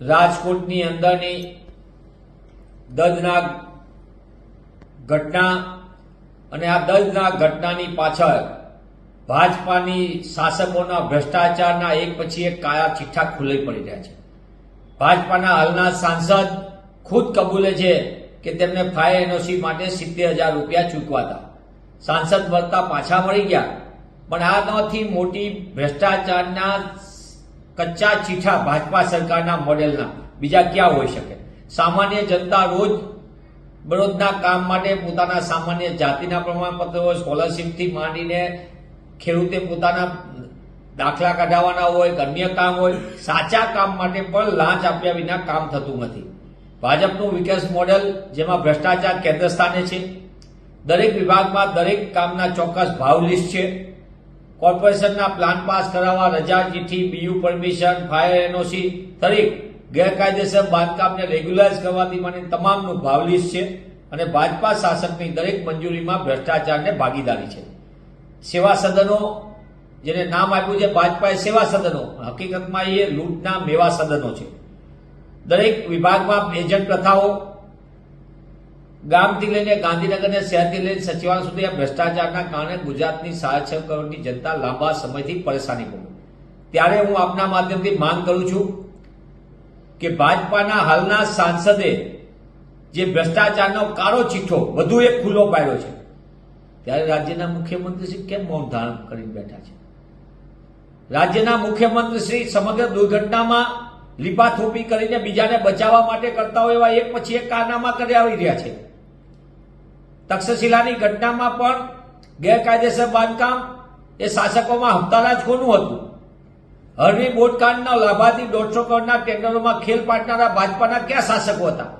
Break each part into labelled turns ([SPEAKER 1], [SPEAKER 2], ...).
[SPEAKER 1] રાજકોટની અંદરની દર્દનાક ઘટના અને આ દર્દનાક ઘટનાની પાછળ ભાજપાની શાસકોના ભ્રષ્ટાચારના એક પછી એક કાયા ચિઠ્ઠા ખુલ્લી પડી રહ્યા છે. ભાજપાના હાલના સાંસદ ખુદ કબૂલે છે કે તેમને ફાયર એનઓસી માટે સિત્તેર હજાર રૂપિયા ચૂકવાતા. સાંસદ વધતા પાછા મળી ગયા. પણ આનાથી મોટી ભ્રષ્ટાચારના કચ્ચા ચીઠા ભાજપા સરકારના મોડેલના. બીજા ક્યાં હોઈ શકે? સામાન્ય જનતા રોજ બરોજના કામ માટે પોતાના સામાન્ય જાતિના પ્રમાણપત્રો, સ્કોલરશીપથી માંડીને ખેડૂતે પોતાના દાખલા કઢાવવાના હોય અન્ય કામ હોય, સાચા કામ માટે પણ લાંચ આપ્યા વિના કામ થતું નથી. ભાજપનું વિકાસ મોડેલ, જેમાં ભ્રષ્ટાચાર કેન્દ્ર સ્થાને છે. દરેક વિભાગમાં દરેક કામના ચોક્કસ ભાવ લિસ્ટ છે. કોર્પોરેશનના પ્લાન પાસ કરાવવા રજા ચીઠી બીયુ પરમિશન, ફાયર એનઓસી દરેક ગેરકાયદેસર બાંધકામને રેગ્યુલાઇઝ કરવાથી માંડીને તમામનું ભાવ છે અને ભાજપા શાસકની દરેક મંજૂરીમાં ભ્રષ્ટાચારને ભાગીદારી છે. સેવા સદનો, જેને નામ આપ્યું છે ભાજપાએ સેવા સદનો, હકીકતમાં એ લૂંટના મેવા સદનો છે. દરેક વિભાગમાં એજન્ટ પ્રથાઓ ગામથી લઈને ગાંધીનગરને શહેરથી લઈને સચિવાલય સુધી આ ભ્રષ્ટાચારના કારણે ગુજરાતની સાડા છ કરોડની જનતા લાંબા સમયથી પરેશાની ભોગવે ત્યારે હું આપના માધ્યમથી માંગ કરું છું કે ભાજપાના હાલના સાંસદે જે ભ્રષ્ટાચારનો કાળો ચીઠો વધુ એક ખુલ્લો પાડ્યો છે, ત્યારે રાજ્યના મુખ્યમંત્રી શ્રી કેમ મૌન ધારણ કરીને બેઠા છે? રાજ્યના મુખ્યમંત્રી શ્રી સમગ્ર દુર્ઘટનામાં લીપાથોપી કરીને બીજાને બચાવવા માટે કરતા હોય એવા એક પછી એક કારનામા કરી આવી રહ્યા છે. તક્ષશિલાની ઘટનામાં પણ ગેરકાયદેસર બાંધકામ એ શાસકોમાં હપ્તારાજ કોનું હતું? હરવી બોટકાંડના લાભાર્થી દોઢસો કરોડના ટેન્ડરોમાં ખેલ પાડનારા ભાજપાના ક્યાં શાસકો હતા?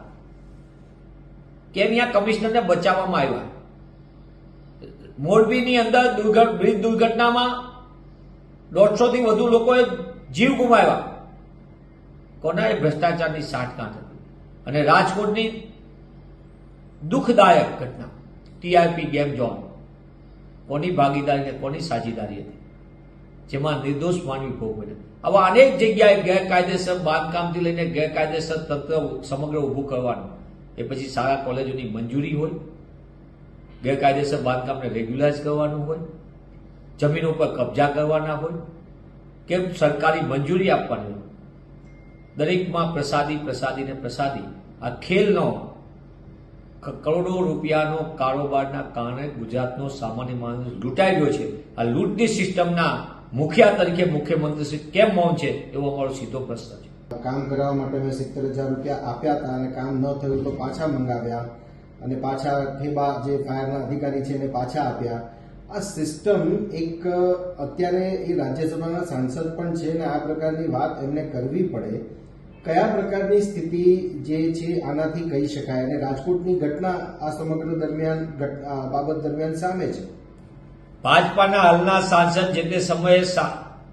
[SPEAKER 1] કેમ અહીંયા કમિશનરને બચાવવામાં આવ્યા? મોરબીની અંદર દુર્ઘટ, બ્રિજ દુર્ઘટનામાં દોઢસો થી વધુ લોકોએ જીવ ગુમાવ્યા. કોના એ ભ્રષ્ટાચારની સાઠગાંઠ હતી? અને રાજકોટની દુઃખદાયક ઘટના. ટીઆરપી ગેમ ઝોન કોની ભાગીદારી ને કોની સાજીદારી હતી? જેમાં નિર્દોષ માનવી ભોગ બન્યો. આવા અનેક જગ્યાએ ગેરકાયદેસર બાંધકામથી લઈને ગેરકાયદેસર તંત્ર સમગ્ર ઊભું કરવાનું. એ પછી શાળા, કોલેજોની મંજૂરી હોય. ગેરકાયદેસર બાંધકામને રેગ્યુલાઇઝ કરવાનું હોય. જમીનો ઉપર કબજા કરવાના હોય. કે સરકારી મંજૂરી આપવાની હોય. દરેકમાં પ્રસાદી પ્રસાદી ને પ્રસાદી. આ ખેલનો કરોડો રૂપિયાનો કારોબારના કારણે ગુજરાતનો સામાન્ય માણસ લૂંટાઈ ગયો છે. આ લૂંટની સિસ્ટમના મુખિયા તરીકે મુખ્યમંત્રી શ્રી કેમ મૌન છે એવો અમારો સીધો પ્રશ્ન છે.
[SPEAKER 2] કામ કરાવવા માટે મેં સિત્તેર હજાર રૂપિયા આપ્યા હતા અને કામ ન થયું તો પાછા મંગાવ્યા અને પાછા ફેબા જે ફાયરના અધિકારી છે એને પાછા આપ્યા. આ સિસ્ટમ એક, અત્યારે એ રાજ્યસભાના સાંસદ પણ છે અને આ પ્રકારની વાત એમને કરવી પડે. કયા પ્રકારની સ્થિતિ જે છે આનાથી કહી શકાય અને રાજકોટની ઘટના આ સમગ્ર દરમિયાન બાબત દરમિયાન સામે છે?
[SPEAKER 1] ભાજપાના હાલના સાંસદ જે તે સમયે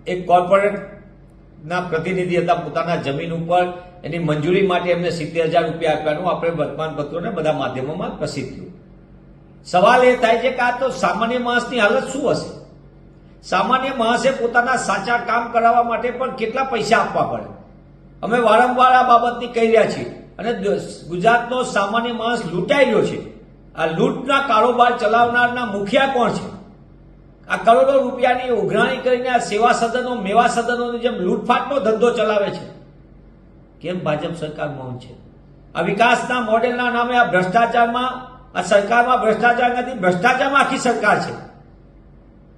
[SPEAKER 1] એક કોર્પોરેટના પ્રતિનિધિ હતા, પોતાના જમીન ઉપર. એની મંજૂરી માટે એમને સિત્તેર હજાર રૂપિયા આપવાનું આપણે વર્તમાન પત્રોને બધા માધ્યમોમાં પ્રસિદ્ધ થયું. સવાલ એ થાય છે કે આ તો સામાન્ય માણસની હાલત શું હશે? સામાન્ય માણસે પોતાના સાચા કામ કરાવવા માટે પણ કેટલા પૈસા આપવા પડે? અમે વારંવાર આ બાબતની કહી રહ્યા છીએ. અને ગુજરાતનો સામાન્ય માણસ લૂંટાઈ ગયો છે. આ લૂંટના કારોબાર ચલાવનારના મુખિયા કોણ છે? આ કરોડો રૂપિયાની ઉઘરાણી કરીને આ સેવા સદનો, મેવા સદનોની જેમ લૂંટફાટનો ધંધો ચલાવે છે. કેમ ભાજપ સરકાર મૌન છે? આ વિકાસના મોડેલના નામે આ ભ્રષ્ટાચારમાં, આ સરકારમાં ભ્રષ્ટાચાર નથી, ભ્રષ્ટાચારમાં આખી સરકાર છે.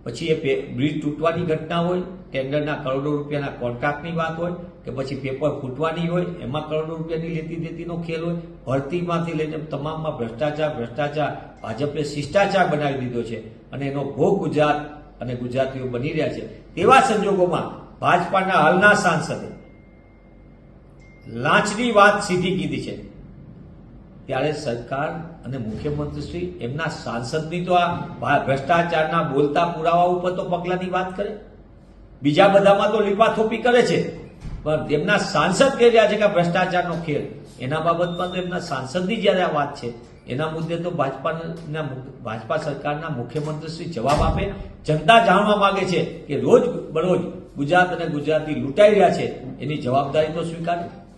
[SPEAKER 1] પછી એ બ્રિજ તૂટવાની ઘટના હોય, ટેન્ડરના કરોડો રૂપિયાના કોન્ટ્રાક્ટની વાત હોય, કે પછી પેપર ફૂટવાની હોય, એમાં કરોડો રૂપિયાની લેતી દેતીનો ખેલ હોય, ભરતીમાંથી લઈને તમામમાં ભ્રષ્ટાચાર ભ્રષ્ટાચાર, ભાજપે શિષ્ટાચાર બનાવી દીધો છે અને એનો ભોગ ગુજરાત અને ગુજરાતીઓ બની રહ્યા છે. તેવા સંજોગોમાં ભાજપાના હાલના સાંસદે લાંચની વાત સીધી કીધી છે. ત્યારે સરકાર અને મુખ્યમંત્રીશ્રી એમના સાંસદની તો આ ભ્રષ્ટાચારના બોલતા પુરાવા ઉપર તો પગલાની વાત કરે. બીજા બધામાં તો લીપાથોપી કરે છે. પણ એમના સાંસદ કહી રહ્યા છે કે ભ્રષ્ટાચારનો ખેલ. એના બાબતમાં તો એમના સાંસદની જ્યારે આ વાત છે, એના મુદ્દે તો ભાજપાના ભાજપા સરકારના મુખ્યમંત્રીશ્રી જવાબ આપે. જનતા જાણવા માંગે છે કે રોજ બરોજ ગુજરાત અને ગુજરાતી લૂંટાઈ રહ્યા છે. એની જવાબદારી તો સ્વીકારે.